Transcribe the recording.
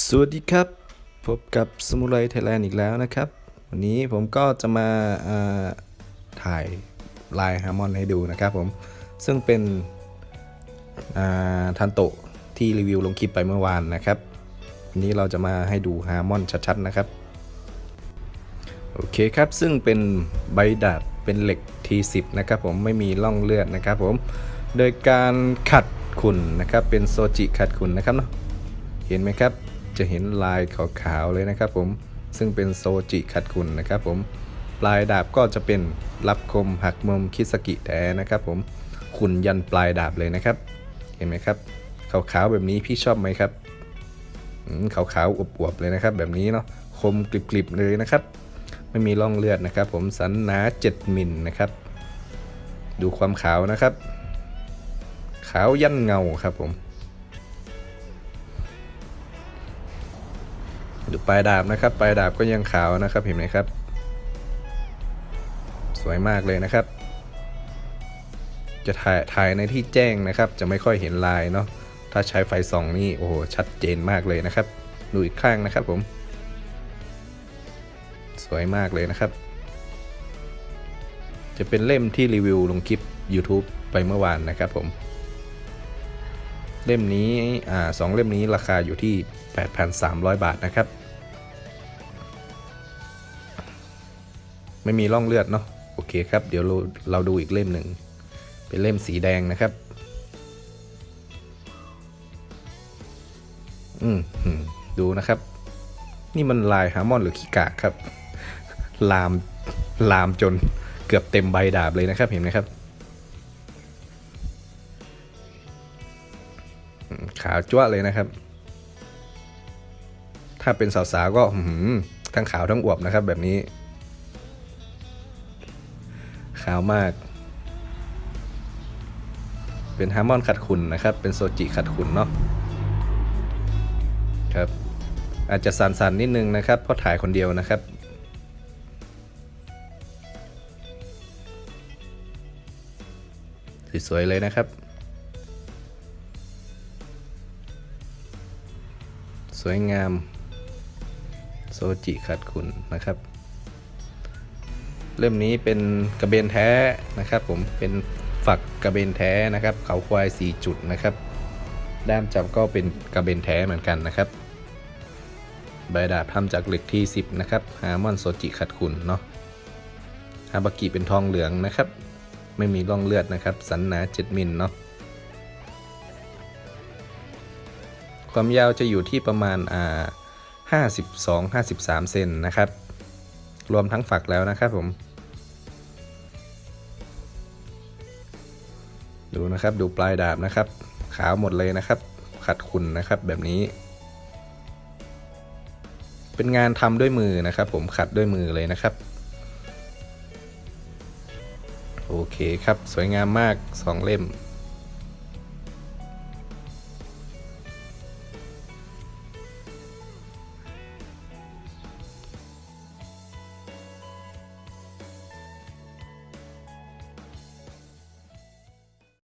สวัสดีครับ พบกับสมุไรไทยแลนด์อีกแล้วนะครับ วันนี้ผมก็จะมาาถ่ายลายฮาร์มอนให้ดูนะครับผม ซึ่งเป็นทันโตะที่รีวิวลงคลิปไปเมื่อวานนะครับ วันนี้เราจะมาให้ดูฮาร์มอนชัดๆนะครับ โอเคครับ ซึ่งเป็นใบดาบเป็นเหล็ก T10 นะครับผมไม่มีร่องเลือดนะครับผม โดยการขัดขุ่นนะครับ เป็นโซจิขัดขุ่นนะครับเนาะ เห็นไหมครับ จะเห็นลายขาวๆเลยนะครับผมซึ่งเป็นโซจิขัดขุนนะครับผมปลายดาบก็จะเป็นรับคมหักมุมคิสกิแท้นะครับผมขุนยันปลายดาบเลยนะครับ เห็นไหมครับขาวๆแบบนี้พี่ชอบไหมครับขาวๆอวบๆเลยนะครับ แบบนี้เนาะคมกริบๆเลยนะครับ ไม่มีร่องเลือดนะครับ ผมสันหนา7มิลนะครับ ดูความขาวนะครับ ขาวยันเงาครับผม ดูปลายดาบนะครับ ปลายดาบก็ยังขาวนะครับเห็นไหมครับ สวยมากเลยนะครับ จะถ่ายถ่ายในที่แจ้งนะครับ จะไม่ค่อยเห็นลายเนาะถ้าใช้ไฟส่องนี่โอ้โหชัดเจนมากเลยนะครับ ดูอีกข้างนะครับผม สวยมากเลยนะครับ จะเป็นเล่มที่รีวิวลงคลิป YouTube ไปเมื่อวานนะครับผมเล่มนี้ อ่าสองเล่มนี้ราคาอยู่ที่ 8,300 บาทนะครับ ไม่มีร่องเลือดเนาะโอเคครับ เดี๋ยวเราเราดูอีกเล่มหนึ่ง เป็นเล่มสีแดงนะครับ อืมดูนะครับ นี่มันลายฮาร์มอนหรือขี้กากครับ ลามลามจนเกือบเต็มใบดาบเลยนะครับเห็นไหมครับขาวจ้วเลยนะครับ ถ้าเป็นสาวๆก็หือทั้งขาวทั้งอวบนะครับแบบนี้ ขาวมาก เป็นฮาร์มอนขัดขุนนะครับ เป็นโซจิขัดขุนเนาะครับ อาจจะสั่นๆนิดนึงนะครับเพราะถ่ายคนเดียวนะครับสวยๆเลยนะครับ สวยงาม โซจิขัดขุนนะครับ เล่มนี้เป็นกระเบนแท้นะครับ ผมเป็นฝักกระเบนแท้นะครับ เขาควาย 4 จุดนะครับด้ามจับก็เป็นกระเบนแท้เหมือนกันนะครับใบดาบทำจากเหล็กที่ 10 นะครับฮาร์มอนโซจิขัดขุนเนาะฮาบากิเป็นทองเหลืองนะครับ ไม่มีร่องเลือดนะครับ สันหนา 7 มิลเนาะความยาวจะอยู่ที่ประมาณอ่า52 53 เซนนะครับ รวมทั้งฝักแล้วนะครับผม ดูนะครับดูปลายดาบนะครับ ขาวหมดเลยนะครับ ขัดขุนนะครับแบบนี้ เป็นงานทำด้วยมือนะครับ ผมขัดด้วยมือเลยนะครับโอเคครับ สวยงามมาก 2 เล่ม